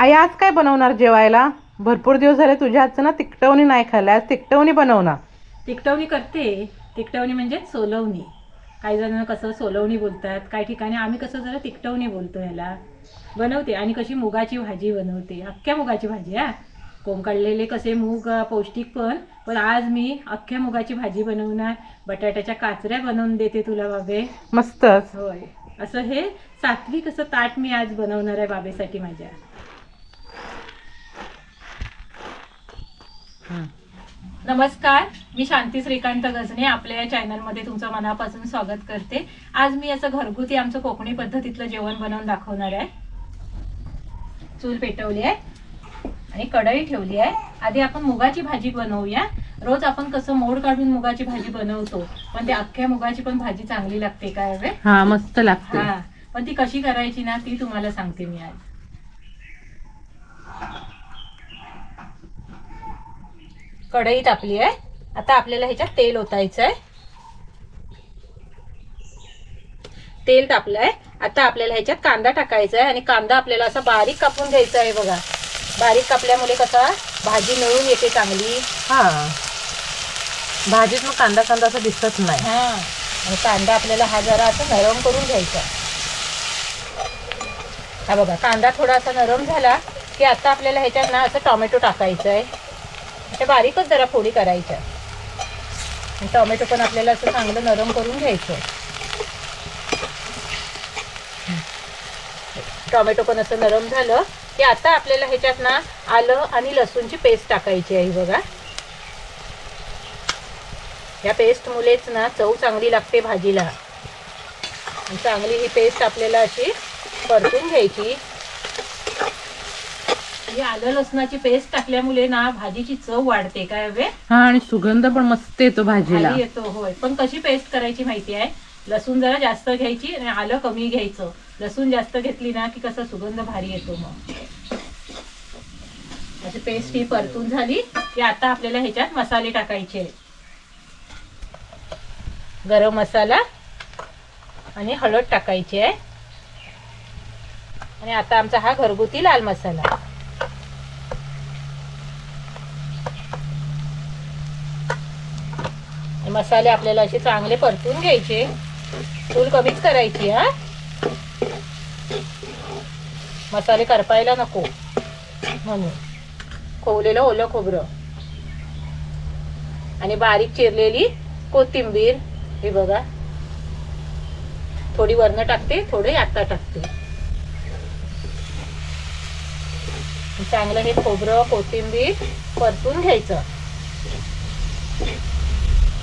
आई आज काय बनवणार जेवायला? भरपूर दिवस झाले तुझ्या हातचं ना तिकटवणी नाही खाल्लं. आज तिकटवणी बनवणार. तिकटवणी करते. तिकटवणी म्हणजे सोलवणी. काही जण कसं सोलवणी बोलतात काही ठिकाणी आम्ही कसं जरा तिकटवणी बोलतो ह्याला. बनवते आणि कशी मुगाची भाजी बनवते. अख्ख्या मुगाची भाजी हा? कोंब काढलेले कसे मूग पौष्टिक पण. पण आज मी अख्ख्या मुगाची भाजी बनवणार. बटाट्याच्या काचऱ्या बनवून देते तुला बाबे. मस्तच. होय. असं हे सात्विक असं ताट मी आज बनवणार आहे बाबेसाठी माझ्या. नमस्कार मी शांती श्रीकांत गजने आपल्या या चॅनलमध्ये तुमचं मनापासून स्वागत करते. आज मी असं घरगुती आमचं कोकणी पद्धतीतलं जेवण बनवून दाखवणार आहे. चूल पेटवली आहे आणि कढई ठेवली आहे. आधी आपण मुगाची भाजी बनवूया. रोज आपण कसं मोड काढून मुगाची भाजी बनवतो पण ते अख्ख्या मुगाची पण भाजी चांगली लागते काय हा मस्त लागते. हा पण ती कशी करायची ना ती तुम्हाला सांगते मी आज. कढई तापली आहे. आता आपल्याला ह्याच्यात तेल ओतायचं आहे. तेल तापलंय. आता आपल्याला ह्याच्यात कांदा टाकायचा आहे आणि कांदा आपल्याला असा बारीक कापून घ्यायचा आहे बघा. बारीक कापल्यामुळे कसा भाजी मिळून येते चांगली. हा. भाजीत मग कांदा कांदा असं दिसत नाही. हा. आणि कांदा आपल्याला हा जरा असं नरम करून घ्यायचा. हा बघा कांदा थोडा असा नरम झाला की आता आपल्याला ह्याच्यात ना असं टोमॅटो टाकायचं आहे. ते बारीकच जरा फोडी करायच्या. आणि टोमॅटो पण आपल्याला असं चांगलं नरम करून घ्यायचं. टोमॅटो पण असं नरम झालं की आता आपल्याला ह्याच्यात ना आलं आणि लसूणची पेस्ट टाकायची आहे बघा. या पेस्टमुळेच ना चव चांगली लागते भाजीला. चांगली ही पेस्ट आपल्याला अशी परतून घ्यायची. ही आलं लसणाची पेस्ट टाकल्यामुळे ना भाजीची चव वाढते काय हवे हा आणि सुगंध पण मस्त येतो भाजीला. भाजी येतो होय. पण कशी पेस्ट करायची माहिती आहे? लसूण जरा जास्त घ्यायची आणि आलं कमी घ्यायचं. लसूण जास्त घेतली ना की कसा सुगंध भारी येतो मग. अशी पेस्ट ही परतून झाली की आता आपल्याला ह्याच्यात मसाले टाकायचे. गरम मसाला आणि हळद टाकायची आहे. आणि आता आमचा हा घरगुती लाल मसाला. मसाले आपल्याला असे चांगले परतून घ्यायचे. चूल कमीच करायची हा? मसाले करपायला नको. म्हणून. खोवलेलं ओलं खोबरं. आणि बारीक चिरलेली कोथिंबीर. हे बघा. थोडी वरनं टाकते थोडी आत्ता टाकते. चांगलं हे खोबरं कोथिंबीर परतून घ्यायचं.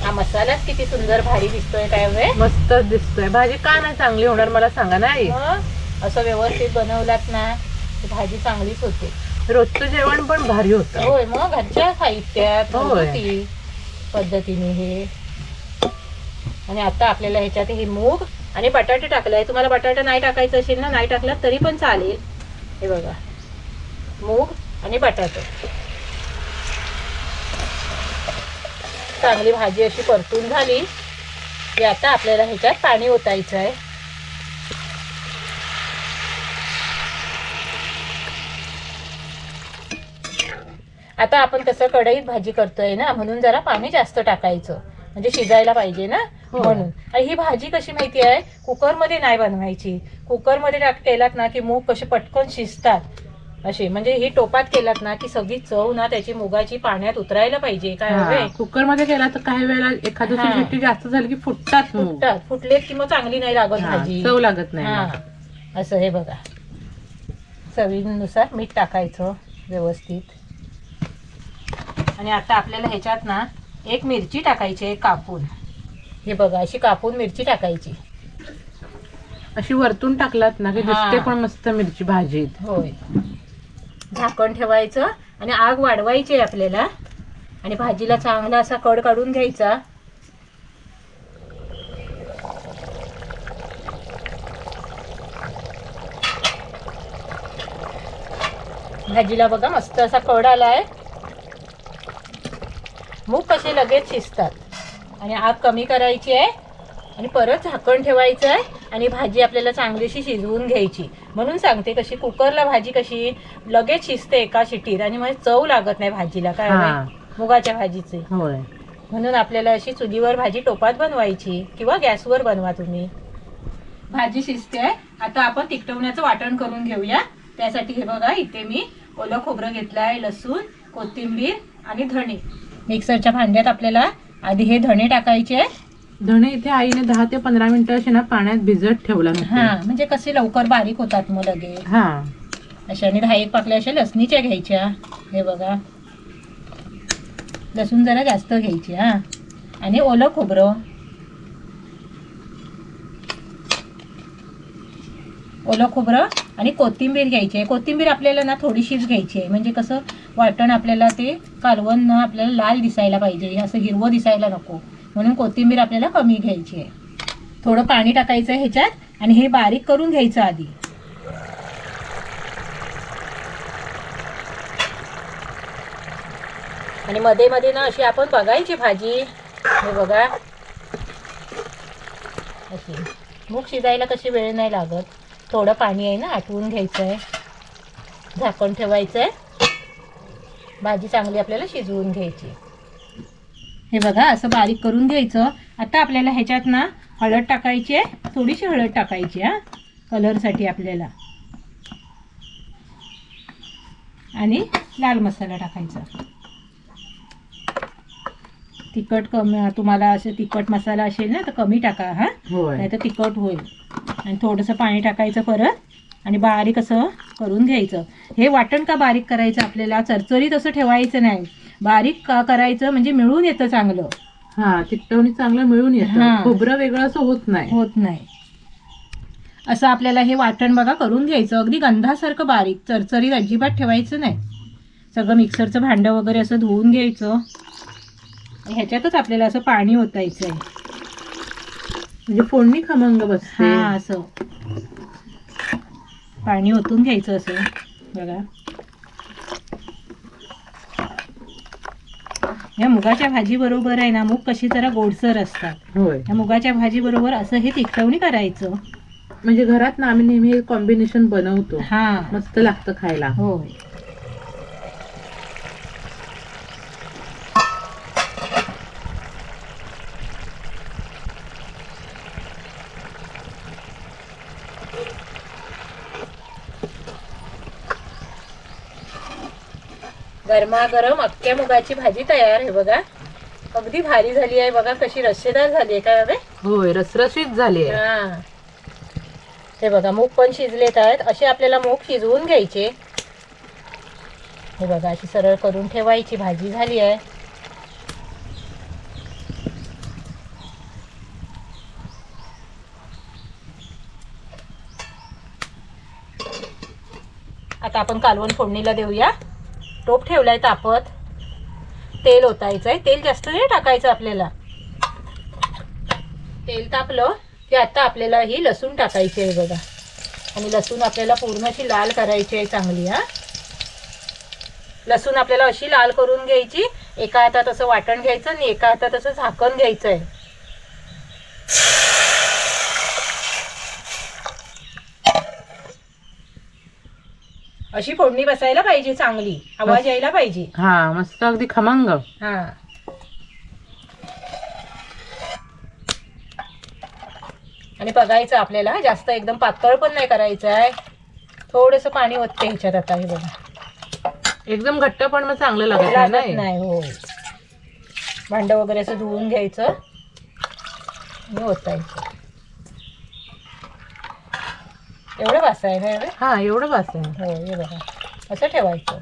हा मसालाच किती सुंदर भारी दिसतोय काय वे? मस्तच दिसतोय. भाजी का नाही चांगली होणार मला सांगा ना आई? असं व्यवस्थित बनवलात ना की भाजी चांगलीच होते. रोजचं जेवण पण भारी होतं. होय मग घरच्या साहित्यात होय. घरगुती पद्धतीने हे. आणि आता आपल्याला ह्याच्यात हे मूग आणि बटाटे टाकलाय. तुम्हाला बटाटा नाही टाकायचं असेल ना नाही टाकला तरी पण चालेल. हे बघा. मूग आणि बटाटे. चांगली भाजी अशी परतून झाली की आता आपल्याला ह्याच्यात पाणी ओतायचं आहे. आता आपण कसं कढईत भाजी करतोय ना म्हणून जरा पाणी जास्त टाकायचं. म्हणजे शिजायला पाहिजे ना हो. म्हणून. आणि ही भाजी कशी माहिती आहे? कुकरमध्ये नाही बनवायची. कुकरमध्ये टाक केलात ना की मूग कसे पटकन शिजतात. असे म्हणजे ही टोपात केलात ना की सगळी चव ना त्याची मुगाची पाण्यात उतरायला पाहिजे. काय हवे? कुकरमध्ये केला तर काही वेळेला एखादी. शिट्टी जास्त झाली की फुटतात. फुटतात. फुटलेत की मग चांगली नाही लागत भाजी. चव लागत नाही. असं हे बघा. चवीनुसार मीठ टाकायचं व्यवस्थित. आणि आता आपल्याला ह्याच्यात ना एक मिरची टाकायची आहे कापून. हे बघा अशी कापून मिरची टाकायची. अशी वरतून टाकलात ना की. दिसते पण मस्त मिरची भाजीत. होय. झाकण ठेवायचं आणि आग वाढवायची आहे आपल्याला. आणि भाजीला चांगला असा कड काढून घ्यायचा. भाजीला बघा मस्त असा कड आलाय. मूग कसे लगेच शिजतात. आणि आग कमी करायची आहे. आणि परत झाकण ठेवायचं आहे आणि भाजी आपल्याला चांगलीशी शिजवून घ्यायची. म्हणून सांगते कशी कुकरला भाजी कशी लगेच शिजते एका शिटीत आणि मग चव लागत नाही भाजीला काय हा. मुगाच्या भाजीचे. होय. म्हणून आपल्याला अशी चुलीवर भाजी टोपात बनवायची किंवा गॅसवर बनवा तुम्ही. भाजी शिजते. आता आपण तिकटवण्याचं वाटण करून घेऊया. त्यासाठी हे बघा इथे मी ओलं खोबरं घेतलं आहे लसूण कोथिंबीर आणि धणे. मिक्सरच्या भांड्यात आपल्याला आधी हे धणे टाकायचे. धणे इथे आईने दहा ते पंधरा मिनिटं असे ना पाण्यात भिजत ठेवला हा म्हणजे कसे लवकर बारीक होतात मग लगेच? हा. अशाने दहा एक पाकल्या अशा लसणीच्या घ्यायच्या. हे बघा. लसूण जरा जास्त घ्यायची हा. आणि ओलं खोबरं. ओलं खोबरं आणि कोथिंबीर घ्यायची आहे. कोथिंबीर आपल्याला ना थोडीशीच घ्यायची आहे. म्हणजे कसं वाटण आपल्याला ते कालवण ना आपल्याला लाल दिसायला पाहिजे. असं हिरवं दिसायला नको. म्हणून कोथिंबीर आपल्याला कमी घ्यायची आहे. थोडं पाणी टाकायचं आहे ह्याच्यात आणि हे बारीक करून घ्यायचं आधी. आणि मध्ये मध्ये ना अशी आपण बघायची भाजी. हे बघा. अशी. मूग शिजायला कशी वेळ नाही लागत. थोडं पाणी आहे ना आटवून घ्यायचं आहे झाकण ठेवायचं आहे भाजी चांगली आपल्याला शिजवून घ्यायची. हे बघा असं बारीक करून घ्यायचं. आता आपल्याला ह्याच्यात ना हळद टाकायची आहे. थोडीशी हळद टाकायची हा. कलरसाठी आपल्याला. आणि लाल मसाला टाकायचा. तिखट कमी तुम्हाला असं तिखट मसाला असेल ना तर कमी टाका हा. नाही तर तिखट होईल. आणि थोडंसं पाणी टाकायचं परत. आणि बारीक असं करून घ्यायचं. हे वाटण का बारीक करायचं? आपल्याला चरचरीत असं ठेवायचं नाही. बारीक का करायचं? म्हणजे मिळून येतं चांगलं. हा तिकटवणी चांगलं मिळून. येतं. खोबरं वेगळं असं होत नाही. होत नाही. असं आपल्याला हे वाटण बघा करून घ्यायचं. अगदी गंधासारखं बारीक. चरचरीत अजिबात ठेवायचं नाही. सगळं मिक्सरचं भांडं वगैरे असं धुवून घ्यायचं. ह्याच्यातच आपल्याला असं पाणी ओतायचं आहे म्हणजे फोडणी खमंग बसते. हा असं. पाणी ओतून घ्यायचं असं बघा. या मुगाच्या भाजी बरोबर आहे ना मूग कशी जरा गोडसर असतात. होय. या मुगाच्या भाजी बरोबर असं हे तिखटवणी करायचं. म्हणजे घरात ना आम्ही नेहमी कॉम्बिनेशन बनवतो. हा. मस्त लागतं खायला. होय गरमागरम अख्ख्या मुगाची भाजी तयार आहे बघा. अगदी भारी झाली आहे बघा कशी रस्सेदार झाली आहे काय हवे होय रसरशीत झाली आहे. हा. हे बघा मूग पण शिजलेत आहेत. असे आपल्याला मूग शिजवून घ्यायचे. हे बघा अशी सरळ करून ठेवायची भाजी झाली आहे. आता आपण कालवण फोडणीला देऊया. टोप ठेवलाय तापत. तेल ओतायचं आहे तेल जास्त नाही टाकायचं आपल्याला. तेल तापलं की आता आपल्याला ही लसूण टाकायची आहे बघा. आणि लसूण आपल्याला पूर्ण अशी लाल करायची आहे चांगली हा. लसूण आपल्याला अशी लाल करून घ्यायची. एका हातात असं वाटण घ्यायचं आणि एका हातात असं झाकण घ्यायचं आहे अशी फोडणी बसायला पाहिजे चांगली. आवाज यायला पाहिजे. हा मस्त अगदी खमंग. हा. आणि बघायचं आपल्याला जास्त एकदम पातळ पण नाही करायचं आहे. थोडंसं पाणी ओतते ह्याच्यात आता हे बघा. एकदम घट्ट पण मग चांगलं लागत नाही हो. भांडं वगैरे असं धुवून घ्यायचं. आणि ओतायचं. एवढं वास आहे ना एवढं हा एवढं आहे हो हे बघा. असं ठेवायचं.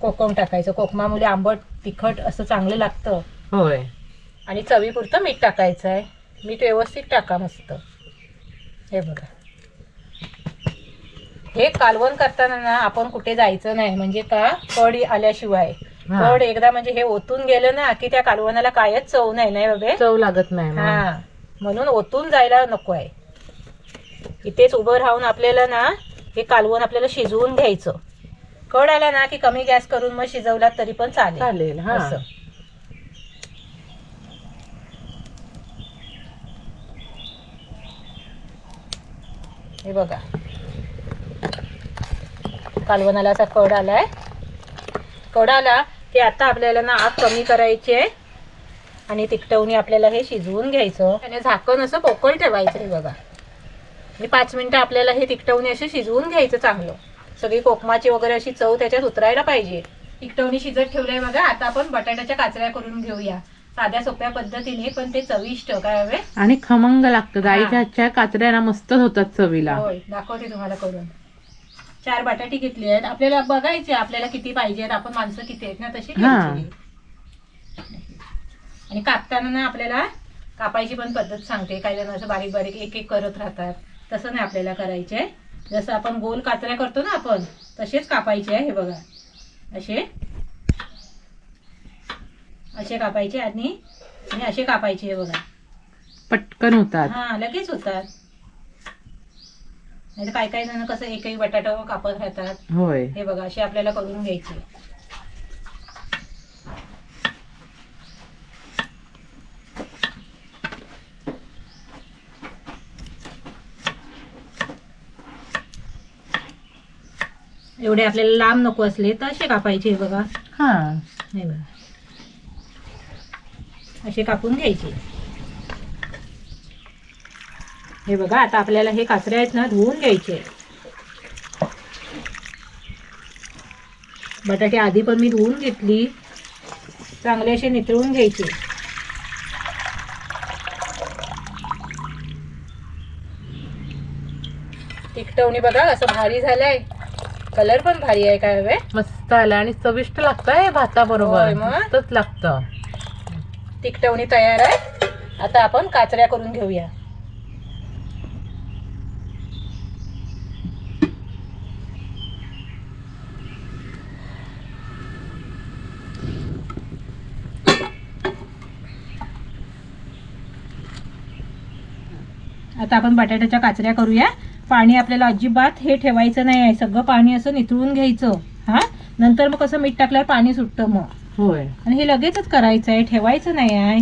कोकम टाकायचं. कोकमामुळे आंबट तिखट असं चांगलं लागतं. होय. आणि चवीपुरतं मीठ टाकायचं आहे. मीठ व्यवस्थित टाका मस्त. हे बघा. हे कालवण करताना ना आपण कुठे जायचं नाही. म्हणजे का कड आल्याशिवाय. हा. कड एकदा म्हणजे हे ओतून गेलं ना की त्या कालवणाला कायच चव नाही नाही बाबे? चव लागत नाही. हा. म्हणून ओतून जायला नको आहे. इथेच उभं राहून आपल्याला ना हे कालवण आपल्याला शिजवून घ्यायचं. कड आला ना की कमी गॅस करून मग शिजवलात तरी पण चालेल. चालेल हा. असं. हे बघा. कालवणाला असा कड आलाय. कड आला की आता आपल्याला ना आग कमी करायची आहे. आणि तिकटवणी आपल्याला हे शिजवून घ्यायचं. आणि झाकण असं पोकळ ठेवायचं हे बघा. आणि पाच मिनिटं आपल्याला हे तिकटवणी असे शिजवून घ्यायचं चांगलं. सगळी कोकमाची वगैरे अशी चव त्याच्यात उतरायला पाहिजे. तिकटवणी शिजत ठेवलंय बघा आता आपण बटाट्याच्या काचऱ्या करून घेऊया. साध्या सोप्या पद्धतीने पण ते चविष्ट काय हवे? आणि खमंग लागतं हा. गाईच्या हातच्या काचऱ्या ना मस्तच होतात चवीला. होय दाखवते तुम्हाला करून. चार बटाटे घेतली आहेत. आपल्याला बघायचे आपल्याला किती पाहिजे आहेत. आपण माणसं किती आहेत ना तशी हा. आणि कापताना ना आपल्याला कापायची पण पद्धत सांगते. काही जण असं बारीक बारीक एक एक करत राहतात. तसं नाही आपल्याला करायचे जसं आपण गोल काचऱ्या करतो ना आपण तसेच कापायचे आहे हे बघा. असे. असे कापायचे आणि आणि असे कापायचे हे बघा. पटकन होतात. हा लगेच होतात. नाही काय काय जण कसं एकही बटाटा कापत राहतात. होय. हे बघा असे आपल्याला करून घ्यायचे. एवढे आपल्याला लांब नको असले तर असे कापायचे हे बघा. हा. हे बघा. असे कापून घ्यायचे. हे बघा आता आपल्याला हे काचऱ्या आहेत ना धुवून घ्यायचे. बटाटे आधी पण मी धुवून घेतली. चांगले असे नितळून घ्यायचे. तिखटवणी बघा असं भारी झालंय. कलर पण भारी आहे काय हवे मस्त आलं आणि चविष्ट लागतंय भाताबरोबर. होय मग. मस्तच लागतं. तिखटवणी तयार आहे. आता आपण काचऱ्या करून घेऊया. आता आपण बटाट्याच्या काचऱ्या करूया. पाणी आपल्याला अजिबात हे ठेवायचं नाही आहे. सगळं पाणी असं निथळून घ्यायचं. हा? नंतर मग कसं मीठ टाकल्यावर पाणी सुटतं मग. होय. आणि हे लगेचच करायचं आहे. ठेवायचं नाही आहे.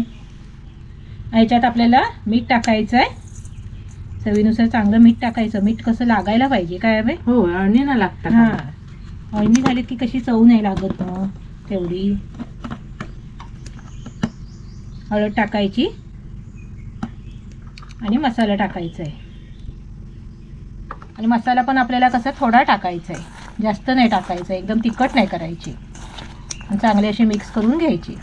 ह्याच्यात आपल्याला मीठ टाकायचं आहे. चवीनुसार चांगलं मीठ टाकायचं. मीठ कसं लागायला पाहिजे काय हवे हो आणि ना लागतात हां. अळणी झालीत की कशी चव नाही लागत मग. तेवढी. हळद टाकायची. आणि मसाला टाकायचा आहे. आणि मसाला पण आपल्याला कसा थोडा टाकायचा आहे जास्त नाही टाकायचा एकदम तिखट नाही करायची. चांगली चांगले असे मिक्स करून घ्यायची.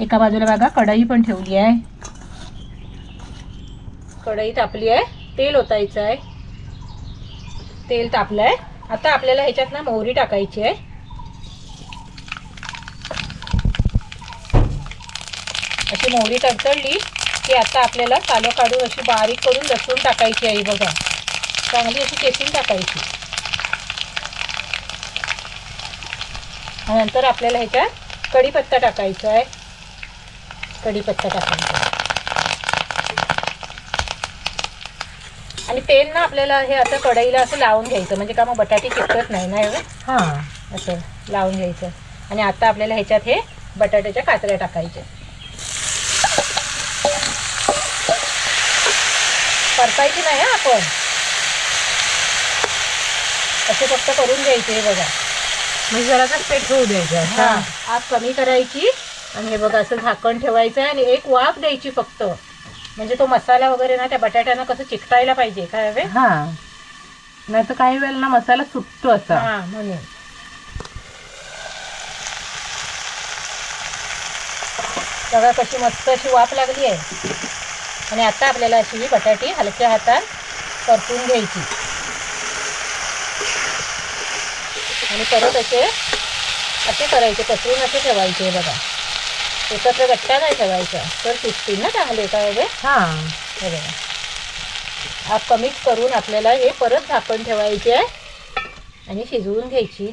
एका बाजूला बघा कढई पण ठेवली आहे. कढई तापली आहे तेल ओतायचं आहे तेल तापलं आहे आता आपल्याला ह्याच्यात ना मोहरी टाकायची आहे. मोहरी तडतडली की आता आपल्याला सालं काढून अशी बारीक करून लसूण टाकायची आहे बघा. चांगली अशी केसून टाकायची. नंतर आपल्याला ह्याच्यात कढीपत्ता टाकायचा आहे. कढीपत्ता टाकायचा आणि तेल ना आपल्याला हे असं कढईला असं लावून घ्यायचं म्हणजे का मग बटाटे चिकटत नाही ना एवढं? हा. असं लावून घ्यायचं. आणि आता आपल्याला ह्याच्यात हे बटाट्याच्या काचऱ्या टाकायच्या. परतायची नाही हा आपण? असे फक्त करून घ्यायचे हे बघा. म्हणजे जरा पेट होऊ द्यायचं हा आग कमी करायची आणि हे बघा असं झाकण ठेवायचं आहे आणि एक वाफ द्यायची फक्त. म्हणजे तो मसाला वगैरे ना त्या बटाट्यानं कसं चिकटायला पाहिजे काय हवे? हा. नाही तर काही वेळेला ना मसाला सुटतो असा. हा म्हणून. बघा कशी मस्त अशी वाफ लागली आहे. आणि आता आपल्याला अशी ही बटाटी हलक्या हातात परतून घ्यायची. आणि परत असे असे करायचे पसरून असे ठेवायचे बघा. एकत्र गट्टा नाही ठेवायचा तर तुटतील ना चांगले काय हवे हा. हे बघा. कमीच करून आपल्याला हे परत झाकण ठेवायचे आहे. आणि शिजवून घ्यायची.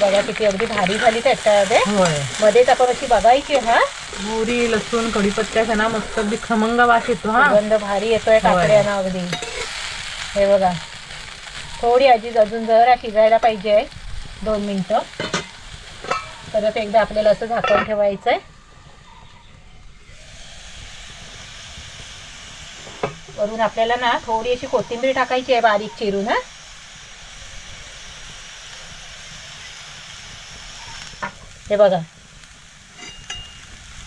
बघा किती अगदी भारी झाली त्याच्यामध्ये. होय. मध्येच आपण अशी बघायची हा? मोहरी लसूण कढीपत्त्याचा ना मस्त अगदी खमंग वास येतो हा? सुगंध भारी येतोय काकड्यानं अगदी. हे बघा. थोडी आजी अजून जरा शिजायला पाहिजे दोन मिनटं. परत एकदा आपल्याला असं झाकण ठेवायचं आहे वरून आपल्याला ना थोडी अशी कोथिंबीर टाकायची आहे बारीक चिरून हा? हे बघा.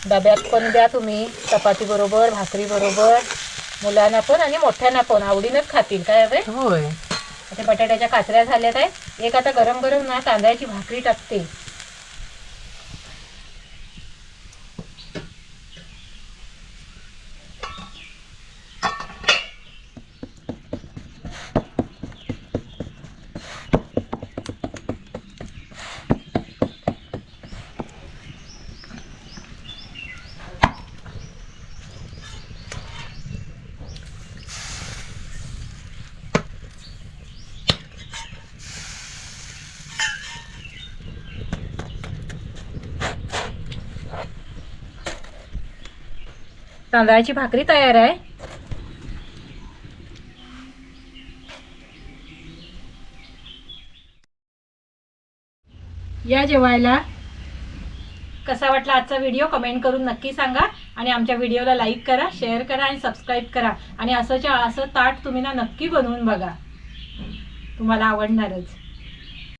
डब्यात पण द्या तुम्ही चपाती बरोबर भाकरी बरोबर मुलांना पण आणि मोठ्यांना पण आवडीनच खातील काय हवे? होय. आता बटाट्याच्या काचऱ्या झाल्यात आहे एक आता गरम गरम ना तांदळाची भाकरी टाकते. तांदळाची भाकरी तयार आहे. या जेवायला कसा वाटला आजचा व्हिडिओ कमेंट करून नक्की सांगा आणि आमच्या व्हिडिओला लाईक करा शेअर करा आणि सबस्क्राईब करा आणि असंच्या असं ताट तुम्ही ना नक्की बनवून बघा. तुम्हाला आवडणारच.